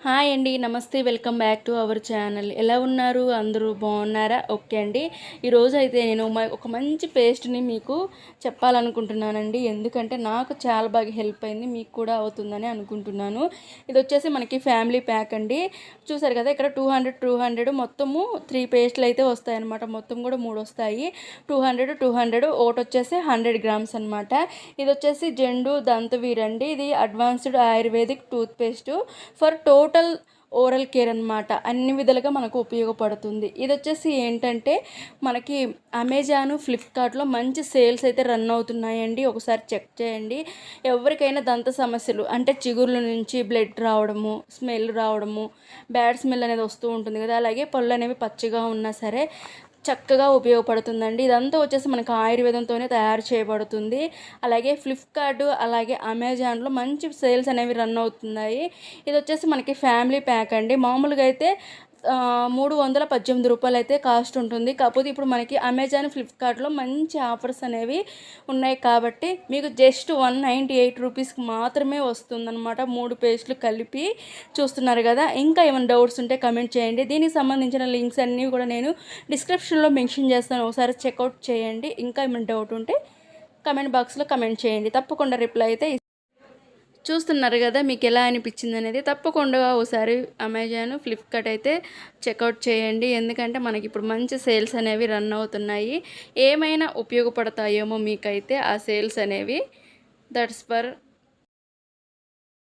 Hi అండి నమస్తే welcome back to our channel. ఎలా ఉన్నారు? అందరూ బాగున్నారా? ఓకే అండి. ఈరోజు అయితే నేను ఒక మంచి పేస్ట్ని మీకు చెప్పాలనుకుంటున్నానండి. ఎందుకంటే నాకు చాలా బాగా హెల్ప్ అయింది మీకు కూడా అవుతుందని అనుకుంటున్నాను. ఇది వచ్చేసి మనకి ఫ్యామిలీ ప్యాక్ అండి. చూసారు కదా ఇక్కడ టూ హండ్రెడ్ టూ హండ్రెడ్ మొత్తము త్రీ పేస్ట్లు అయితే వస్తాయి అనమాట మొత్తం కూడా మూడు వస్తాయి. టూ హండ్రెడ్ టూ హండ్రెడ్ ఒకటి వచ్చేసి హండ్రెడ్ గ్రామ్స్ అనమాట ఇది వచ్చేసి జెండు దంతవీర్ అండి ఇది advanced ayurvedic tooth paste for total oral care అనమాట అన్ని విధాలుగా మనకు ఉపయోగపడుతుంది. ఇది వచ్చేసి ఏంటంటే మనకి అమెజాన్ ఫ్లిప్కార్ట్లో మంచి సేల్స్ అయితే రన్ అవుతున్నాయండి. ఒకసారి చెక్ చేయండి. ఎవరికైనా దంత సమస్యలు అంటే చిగుర్ల నుంచి బ్లడ్ రావడము స్మెల్ రావడము బ్యాడ్ స్మెల్ అనేది వస్తూ ఉంటుంది కదా. అలాగే పళ్ళు అనేవి పచ్చిగా ఉన్నా సరే చక్కగా ఉపయోగపడుతుందండి. ఇదంతా వచ్చేసి మనకు ఆయుర్వేదంతోనే తయారు చేయబడుతుంది. అలాగే ఫ్లిప్కార్ట్ అలాగే అమెజాన్లో మంచి సేల్స్ అనేవి రన్ అవుతున్నాయి. ఇది వచ్చేసి మనకి ఫ్యామిలీ ప్యాక్ అండి. మామూలుగా అయితే మూడు వందల పద్దెనిమిది రూపాయలు అయితే కాస్ట్ ఉంటుంది. కాకపోతే ఇప్పుడు మనకి అమెజాన్ ఫ్లిప్కార్ట్లో మంచి ఆఫర్స్ అనేవి ఉన్నాయి కాబట్టి మీకు జస్ట్ వన్ నైంటీ ఎయిట్ రూపీస్కి మాత్రమే వస్తుందన్నమాట. మూడు పేస్ట్లు కలిపి చూస్తున్నారు కదా. ఇంకా ఏమైనా డౌట్స్ ఉంటే కమెంట్ చేయండి. దీనికి సంబంధించిన లింక్స్ అన్నీ కూడా నేను డిస్క్రిప్షన్లో మెన్షన్ చేస్తాను. ఒకసారి చెక్అవుట్ చేయండి. ఇంకా ఏమైనా డౌట్ ఉంటే కమెంట్ బాక్స్లో కమెంట్ చేయండి. తప్పకుండా రిప్లై అయితే చూస్తున్నారు కదా మీకు ఎలా అనిపించింది అనేది తప్పకుండా ఒకసారి అమెజాన్ ఫ్లిప్కార్ట్ అయితే చెక్అవుట్ చేయండి. ఎందుకంటే మనకి ఇప్పుడు మంచి సేల్స్ అనేవి రన్ అవుతున్నాయి. ఏమైనా ఉపయోగపడతాయేమో మీకైతే ఆ సేల్స్ అనేవి. That's for